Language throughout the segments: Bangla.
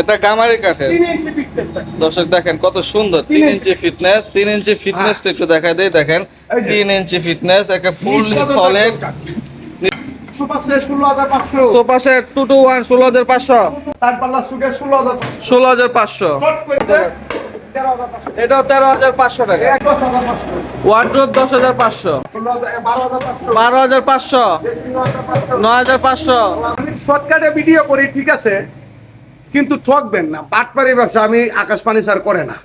এটা গামারি কাঠের তিন ইঞ্চি ফিটনেস থাকে দর্শক দেখেন কত সুন্দর তিন ইঞ্চি। ফিটনেস তিন ইঞ্চি ফিটনেসটা একটু দেখা দেয় দেখেন তিন ইঞ্চি ফিটনেস একটা ফুল নিচ সলিড সোফা সেট ষোলো হাজার পাঁচশো টু টু ওয়ান ষোলো হাজার পাঁচশো ষোলো হাজার তেরো হাজার পাঁচশো এটাও তেরো হাজার পাঁচশো টাকা দশ হাজার পাঁচশো ওয়ার্ড্রোপ দশ হাজার পাঁচশো বারো হাজার পাঁচশো নয় হাজার পাঁচশো শর্টকাটে ভিডিও করি ঠিক আছে কিন্তু ঠকবেন না। বাটপারি ব্যবসা আমি আকাশবাণী স্যার করে না।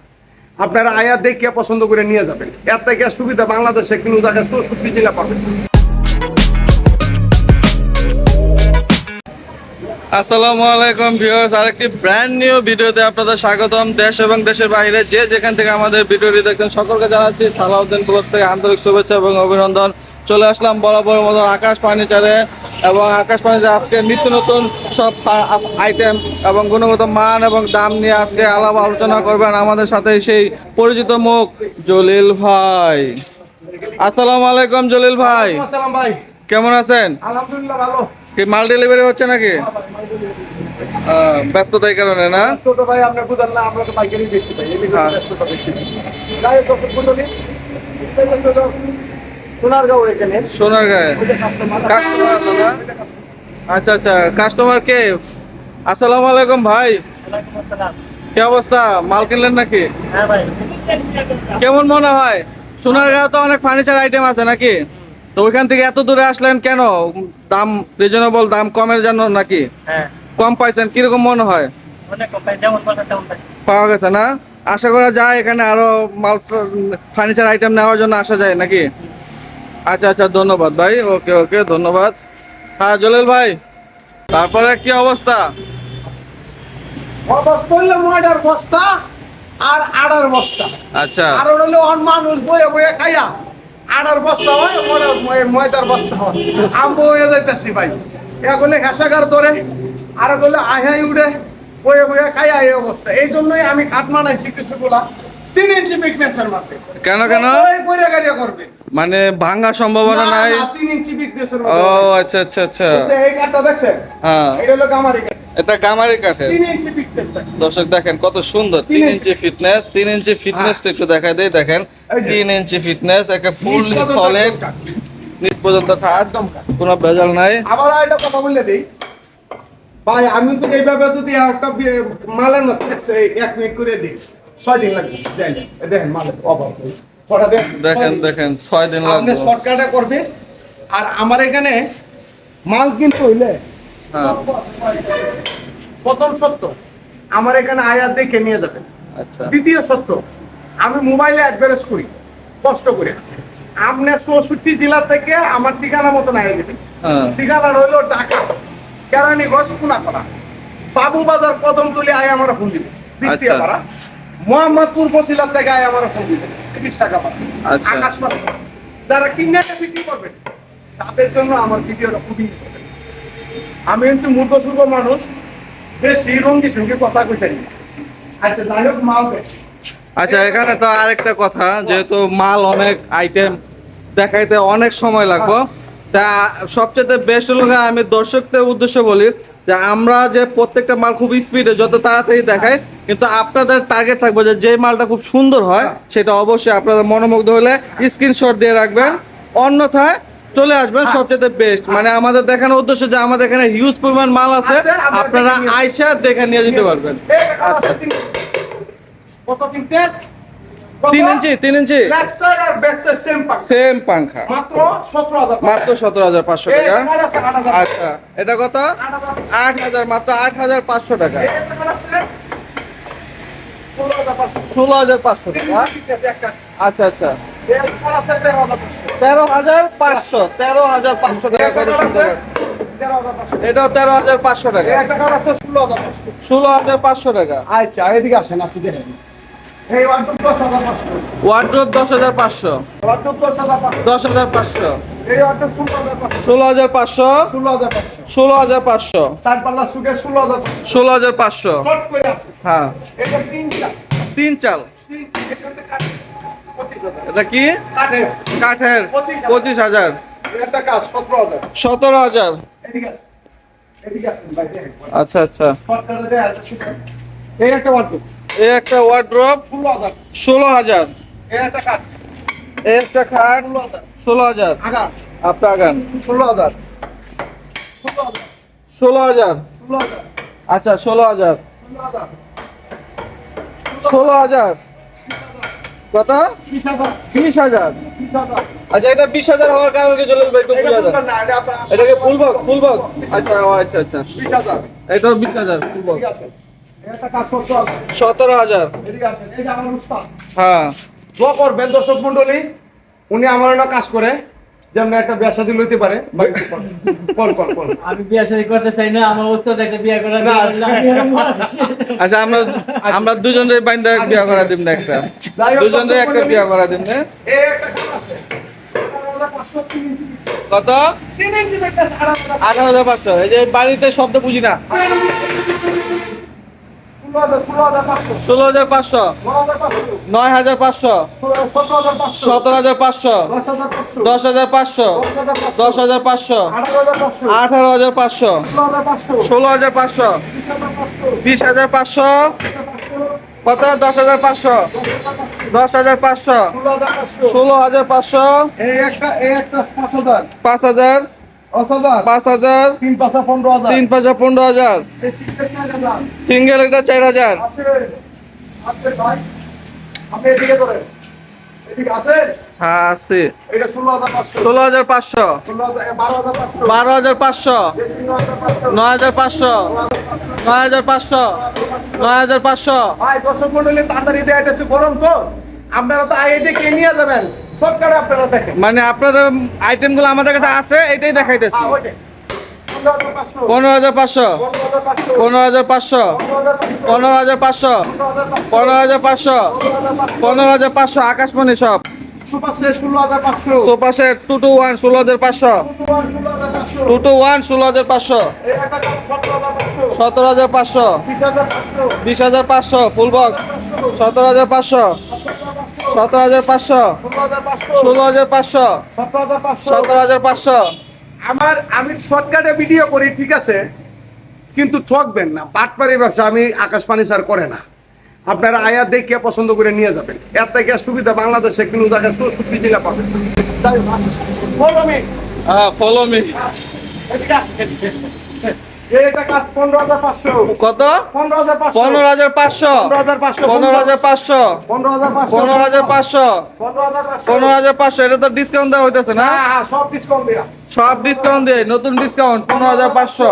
আপনারা আয়া দেখে পছন্দ করে নিয়ে যাবেন। এর থেকে সুবিধা বাংলাদেশে কোনো জায়গায় চৌষট্টি জেলা পাবেন। আসসালামু আলাইকুম ভিউয়ার্স, আরেকটি ব্র্যান্ড নিউ ভিডিওতে আপনাদের স্বাগতম। দেশ এবং দেশের বাইরে যে যেখান থেকে আমাদের ভিডিওটি দেখছেন, সকলকে জানাচ্ছি সালাউদ্দিন ব্লগ থেকে আন্তরিক শুভেচ্ছা এবং অভিনন্দন। চলে আসলাম বরাবর মতন আকাশ ফার্নিচারে এবং আকাশ ফার্নিচার আজকে নিত্য নতুন সব আইটেম এবং গুণগত মান এবং দাম নিয়ে আজকে আলাপ আলোচনা করবেন আমাদের সাথে সেই পরিচিত মুখ জলিল ভাই। আসসালামু আলাইকুম জলিল ভাই। ভাই। কেমন আছেন? আলহামদুলিল্লাহ ভালো। কি মাল ডেলিভারি হচ্ছে নাকি? আহ, ব্যস্ততার কারণে না? ভাই না আমরা তো পাইকারি বেশি পাই এদিকে হ্যাঁ। ব্যস্ততা বেশি। গায়ে দর্শক মন্ডলী সোনারগাঁও এখানে। কাস্টমার আচ্ছা আচ্ছা। কাস্টমার কে? আসসালামু আলাইকুম ভাই। কি অবস্থা? মাল কিনলেন নাকি? হ্যাঁ কেমন মনে হয়? সোনার গায়ে তো অনেক ফার্নিচার আইটেম আছে নাকি? তো ওইখান থেকে এত দূরে আসলেন কেন? দাম রিজনেবল দাম কমের জন্য নাকি? হ্যাঁ। কম পাইছেন কীরকম মনে হয়? পাওয়া গেছে না? আশা করা যায় এখানে আরও মাল ফার্নিচার আইটেম নেওয়ার জন্য আসা যায় নাকি? আচ্ছা আচ্ছা ধন্যবাদ ভাই। ওকে ওকে ধন্যবাদ। হ্যাঁ জলিল ভাই তারপরে কি অবস্থা? অবস্থা হইলে ময়দার বস্তা আর আড়ার বস্তা। আচ্ছা। আর হলো অন মানুষ বয়ে বয়ে খাইয়া। আড়ার বস্তা হয় ময়দার- বস্তা হয়। আম বয়ে যাইতেছি ভাই। এগুলো ঘাসাগার ধরে আর বলে আহাই উড়ে বয়ে বয়ে খাইয়া এই অবস্থা। এই জন্যই আমি খাট মানাইছি কিছুগুলা। তিন ইঞ্চি কেন, কেন? কইরা গাড়িয়া করবে। মানে ভাঙার সম্ভাবনা নাই? তিন ইঞ্চি ও আচ্ছা আচ্ছা আচ্ছা। এই কাঠটা দেখছেন? হ্যাঁ। এটা হলো গামারি কাঠ। এটা গামারি কাঠের। দর্শক দেখেন কত সুন্দর। তিন ইঞ্চি। ফিটনেস তিন ইঞ্চি ফিটনেস একটু দেখা দেয় দেখেন। তিন ইঞ্চি ফিটনেস ফুল সলিড নিচ পর্যন্ত থাক একদম। কোনো ভেজাল নাই। আবার একটা কথা বললে দিই। ভাই আমি তো এইভাবে যদি একটা মালের মতো এক মিনিট করে দিই। ছয় দিন লাগবে দেখেন মালের অভাব দেখেন দেখেন ছয় দিন লাগবে। শর্টকাটে করবে আর আমার এখানে মাল কিন্তু হইলে হ্যাঁ। প্রথম সত্য আমার এখানে আয়াত দেখে নিয়ে যাবেন। আচ্ছা। দ্বিতীয় সত্য আমি মোবাইলে অ্যাডভারেজ করি কষ্ট করে। আপনি চৌষট্টি জেলা থেকে আমার ঠিকানা মতো নাই দেবেন। হ্যাঁ। ঠিকানা রইল ঢাকা কেরানীগঞ্জ কুনাকলা বাবু বাজার কদম তুলে আয় আমার ফোন দিবে দ্বিতীয় আচ্ছা। পাড়া। মোহাম্মদপুর ফসিলার আয় আমার ফোন তিরিশ টাকা পাবে। আচ্ছা। আকাশ পাবে। যারা কিনাটা বিক্রি করবে তাদের জন্য আমার ভিডিওটা খুবই আমি কিন্তু মূর্খ সুর্খ মানুষ বেশি রঙ্গি সঙ্গে কথা কইতে না। আচ্ছা যাই হোক মাল আচ্ছা এখানে তো আরেকটা কথা যেহেতু মাল অনেক আইটেম দেখাইতে অনেক সময় লাগবে। তা সবচেয়ে বেস্ট হলো আমি দর্শকদের উদ্দেশ্য বলি যে আমরা যে প্রত্যেকটা মাল খুব স্পিডে যত তাড়াতাড়ি দেখাই কিন্তু আপনাদের টার্গেট থাকবে যে যে মালটা খুব সুন্দর হয় সেটা অবশ্যই আপনাদের মনোমুগ্ধ হলে স্ক্রিনশট দিয়ে রাখবেন। অন্যথায় চলে আসবেন সবচেয়ে বেস্ট মানে আমাদের দেখানোর উদ্দেশ্য যে আমাদের এখানে হিউজ পরিমাণ মাল আছে আপনারা আইসা দেখে নিয়ে যেতে পারবেন। আচ্ছা। তিন ইঞ্চি। তিন ইঞ্চি সেম পাংখা। মাত্র সতেরো হাজার পাঁচশো। টাকা। আচ্ছা। এটা কত? আট হাজার। মাত্র আট হাজার পাঁচশো টাকা। ষোলো হাজার পাঁচশো। টাকা। আচ্ছা আচ্ছা। তেরো হাজার পাঁচশো তেরো হাজার পাঁচশো টাকা। তেরো হাজার পাঁচশো। এটাও তেরো হাজার পাঁচশো টাকা। ষোলো হাজার পাঁচশো টাকা। আচ্ছা এদিকে আসেন আপনি দেখেন। দশ হাজার পাঁচশো দশ হাজার পাঁচশো ষোলো হাজার পাঁচশো ষোলো হাজার পাঁচশো ষোলো হাজার পাঁচশো হ্যাঁ তিন চাল এটা কি কাঠের পঁচিশ হাজার সতেরো হাজার আচ্ছা আচ্ছা এই একটা এই একটা ওয়ার্ড্রপ ষোলো হাজার একটা খাট ষোলো হাজার আপনার আগান ষোলো হাজার ষোলো হাজার আচ্ছা ষোলো হাজার ষোলো হাজার কত বিশ হাজার আচ্ছা এটা বিশ হাজার হওয়ার কারণে কি চলে একটু বুঝা এটাকে ফুল বক্স ফুল বক্স আচ্ছা আচ্ছা আচ্ছা এটাও বিশ হাজার ফুল বক্স সতেরো হাজার। হ্যাঁ। করবেন দর্শক মন্ডলী উনি আমার না কাজ করে যেমন একটা শাদী লইতে পারে কল কল কল আমি শাদী করতে চাই না আমার অবস্থা একটা করা না। আচ্ছা আমরা আমরা দুজনের বাইন্দা বিয়া করা দিব না একটা। দুজনের একটা বিয়া করা দিব না। কত? আট হাজার পাঁচশো। এই যে বাড়িতে শব্দ বুঝি না। ষোলো হাজার পাঁচশো নয় হাজার পাঁচশো সতেরো হাজার পাঁচশো দশ হাজার পাঁচশো দশ হাজার পাঁচশো আঠারো হাজার পাঁচশো ষোলো হাজার পাঁচশো বিশ হাজার পাঁচশো কত দশ হাজার পাঁচশো দশ হাজার পাঁচশো ষোলো হাজার পাঁচশো পাঁচ হাজার পাঁচ হাজার। তিন পাঁচা পনেরো হাজার। সিঙ্গেল একটা চার হাজার। হ্যাঁ আছে। ষোলো হাজার পাঁচশো। বারো হাজার পাঁচশো। নয় হাজার পাঁচশো। নয় হাজার পাঁচশো। নয় হাজার পাঁচশো। তাড়াতাড়ি দেয় গরম তো। আপনারা তো আগে দিয়ে কে নিয়ে যাবেন। মানে আপনাদের আইটেমগুলো আমাদের কাছে আছে এটাই দেখাইতেছি হ্যাঁ। পনেরো হাজার পাঁচশো পনেরো হাজার পাঁচশো পনেরো হাজার পাঁচশো পনেরো হাজার পাঁচশো পনেরো হাজার পাঁচশো আকাশমণি সব ষোলো sofa set two two one ষোলো হাজার পাঁচশো টু টু ওয়ান ষোলো হাজার পাঁচশো সতেরো হাজার পাঁচশো বিশ হাজার পাঁচশো ফুল বক্স সতেরো হাজার পাঁচশো সতেরো হাজার পাঁচশো। ষোলো হাজার পাঁচশো। ষোলো হাজার পাঁচশো। সতেরো হাজার পাঁচশো। সতেরো হাজার পাঁচশো। আমার আমি শর্টকাটে ভিডিও করি ঠিক আছে? কিন্তু ঠকবেন না। বাটপাড়ি ব্যবসা আমি আকাশ পানি স্যার করে না। আপনারা আয়া দেখে পছন্দ করে নিয়ে যাবেন। এর থেকে সুবিধা বাংলাদেশে কিন্তু জায়গায় চৌষট্টি জেলা পাবেন। বলো হ্যাঁ ফলো মি পনেরো হাজার পনেরো হাজার পনেরো হাজার পনেরো হাজার পাঁচশো দেওয়া হইতেছে না সব ডিসকাউন্ট দিয়ে নতুন ডিসকাউন্ট পনেরো হাজার পাঁচশো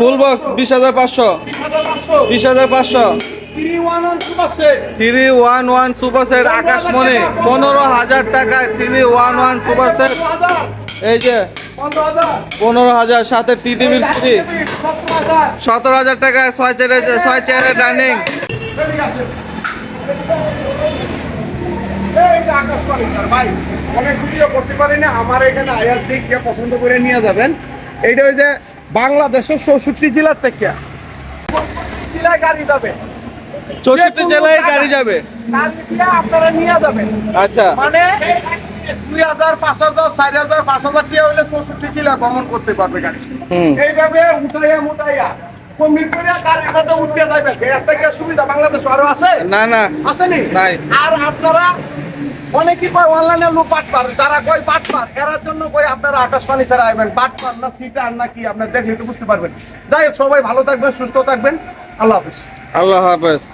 ফুল বক্স বিশ হাজার পাঁচশো বিশ হাজার পাঁচশো। Three one one super set আকাশমণি পনেরো হাজার টাকায় three one one super set এই যে, পনেরো হাজার। সাথে টি ফ্রি সতেরো হাজার। টাকায় ছয় চেয়ারে, ছয় চেয়ারের ডাইনিং আমার এখানে আয়াত দেখে পছন্দ করে নিয়ে যাবেন এইটা ওই যে বাংলাদেশের চৌষট্টি জেলার থেকে জেলায় গাড়ি যাবে। চৌষট্টি জেলায় গাড়ি যাবে? আপনারা নিয়ে যাবেন। আচ্ছা। মানে দুই হাজার পাঁচ হাজার চার হাজার পাঁচ হাজার টাকা হলে চৌষট্টি জেলা ভ্রমণ করতে পারবে গাড়ি। এইভাবে উঠাইয়া মুটাইয়া উঠতে যাবে এর থেকে সুবিধা বাংলাদেশ আরও আছে? না না। আসেনি নাই। আর আপনারা অনেকেই কয় অনলাইনে লোক পাট পার যারা কয় পাট পার এরার জন্য কয় আপনারা আকাশবাণী ছাড়া আইবেন। পাট পার না সিটার না কি আপনার দেখলে তো বুঝতে পারবেন। যাই হোক সবাই ভালো থাকবেন সুস্থ থাকবেন। আল্লাহ হাফেজ। আল্লাহ হাফেজ।